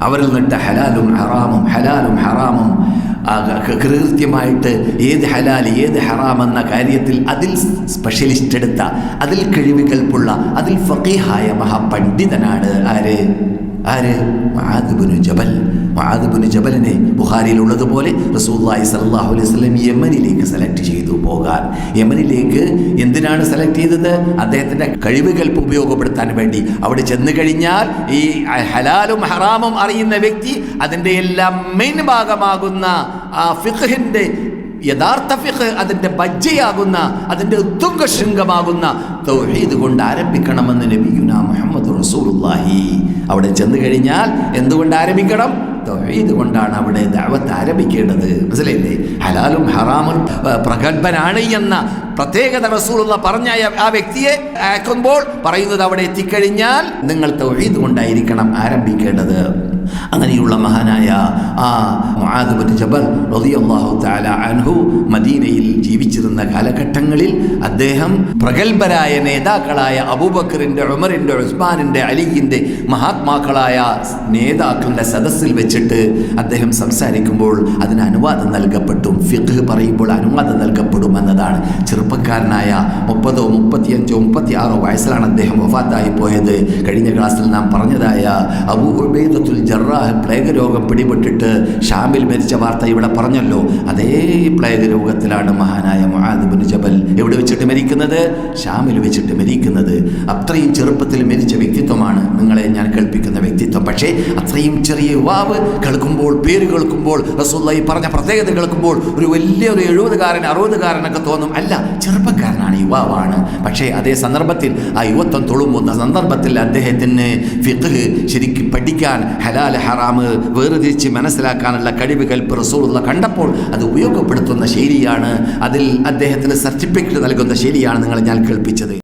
അവരിൽ നിന്നിട്ട് ഹലാലും ഹറാമും ഹലാലും ഹറാമും കൃത്യമായിട്ട് ഏത് ഹലാൽ ഏത് ഹറാം എന്ന കാര്യത്തിൽ അതിൽ സ്പെഷ്യലിസ്റ്റ് എടുത്ത അതിൽ കഴിവുകൾപ്പുള്ള അതിൽ ഫക്കീഹായ മഹാപണ്ഡിതനാണ് ആര്? ആര്? മഹാദിബുന് ജബൽ. മഹാദിബുന് ജബലിനെ ബുഹാരിയിൽ ഉള്ളതുപോലെ റസൂല്ലായി സല്ലാഹു അലൈഹി സ്വലം യമനിലേക്ക് സെലക്ട് ചെയ്തു പോകാൻ. യമനിലേക്ക് എന്തിനാണ് സെലക്ട് ചെയ്തത്? അദ്ദേഹത്തിന്റെ കഴിവുകൾ ഉപയോഗപ്പെടുത്താൻ വേണ്ടി. അവിടെ ചെന്ന് കഴിഞ്ഞാൽ ഈ ഹലാലും ഹറാമും അറിയുന്ന വ്യക്തി അതിന്റെ എല്ലാം മെയിൻ ഭാഗമാകുന്ന ആ ഫിഖിന്റെ യഥാർത്ഥ ഫിഖ് അതിന്റെ ബജ്ജയാകുന്ന അതിന്റെ ഉത്തുംഗ ശൃംഗമാകുന്ന തൗഹീദ് കൊണ്ട് ആരംഭിക്കണമെന്ന് നബിയുന മുഹമ്മദ് റസൂലുള്ളാഹി. അവിടെ ചെന്ന് കഴിഞ്ഞാൽ എന്തുകൊണ്ട് ആരംഭിക്കണം? തൗഹീദ് കൊണ്ടാണ് അവിടെ ദഅവത്ത് ആരംഭിക്കേണ്ടത്. മനസ്സിലായില്ലേ? ഹലാലും ഹറാമും പ്രഗത്ഭനാണ് എന്ന പ്രത്യേകത റസൂലുള്ള പറഞ്ഞ ആ- വ്യക്തിയെ ആക്കുമ്പോൾ പറയുന്നത് അവിടെ എത്തിക്കഴിഞ്ഞാൽ നിങ്ങൾ തൗഹീദ് കൊണ്ടായിരിക്കണം ആരംഭിക്കേണ്ടത്. അങ്ങനെയുള്ള മഹാനായ ആ മുആദ് ജബൽ റളിയല്ലാഹു തആല അൻഹു മദീനയിൽ ജീവിച്ചിരുന്ന കാലഘട്ടങ്ങളിൽ അദ്ദേഹം പ്രഗത്ഭരായ നേതാക്കളായ അബൂബക്കറിന്റെ ഉമറിന്റെ ഉസ്മാനിന്റെ അലിയിന്റെ മഹാത്മാക്കളായ നേതാക്കളുടെ സദസ്സിൽ വെച്ചിട്ട് അദ്ദേഹം സംസാരിക്കുമ്പോൾ അതിന് അനുവാദം നൽകപ്പെട്ടു. ഫിഖ് പറയുമ്പോൾ അനുവാദം നൽകപ്പെടും എന്നതാണ്. ചെറുപ്പക്കാരനായ മുപ്പതോ മുപ്പത്തിയഞ്ചോ മുപ്പത്തിയാറോ വയസ്സിലാണ് അദ്ദേഹം വഫാത്തായി പോയത്. കഴിഞ്ഞ ക്ലാസ്സിൽ നാം പറഞ്ഞതായ അബൂ ഉബൈദത്തുൽ ജറാഹ് പ്ലേഗ് രോഗം പിടിപെട്ടിട്ട് ഷാമിൽ മരിച്ച വാർത്ത ഇവിടെ പറഞ്ഞല്ലോ. അതേ പ്ലേഗ് രോഗത്തിലാണ് മഹാനായ ബിൻ ജബൽ എവിടെ വെച്ചിട്ട് മരിക്കുന്നത്? ഷാമിൽ വെച്ചിട്ട് മരിക്കുന്നത്. അത്രയും ചെറുപ്പത്തിൽ മരിച്ച വ്യക്തിത്വമാണ് പക്ഷേ അത്രയും ചെറിയ യുവാവ് കേൾക്കുമ്പോൾ പേര് കേൾക്കുമ്പോൾ റസൂല്ലായി പറഞ്ഞ പ്രത്യേകത കേൾക്കുമ്പോൾ ഒരു വലിയ ഒരു എഴുപതുകാരൻ അറുപതുകാരനൊക്കെ തോന്നും. അല്ല ചെറുപ്പക്കാരനാണ് യുവാവാണ്. പക്ഷേ അതേ സന്ദർഭത്തിൽ ആ യുവത്വം തൊളുമ്പുന്ന സന്ദർഭത്തിൽ അദ്ദേഹത്തിന് ഫിഖ് ശരിക്കും പഠിക്കാൻ ഹലാൽ ഹറാമ് വേർതിരിച്ച് മനസ്സിലാക്കാനുള്ള കഴിവ് കൽപ്പ് റസൂലുള്ള കണ്ടപ്പോൾ അത് ഉപയോഗപ്പെടുത്തുന്ന ശൈലിയാണ് അതിൽ അദ്ദേഹത്തിന് സർട്ടിഫിക്കറ്റ് നൽകുന്ന ശൈലിയാണ് നിങ്ങൾ ഞാൻ കേൾപ്പിച്ചത്.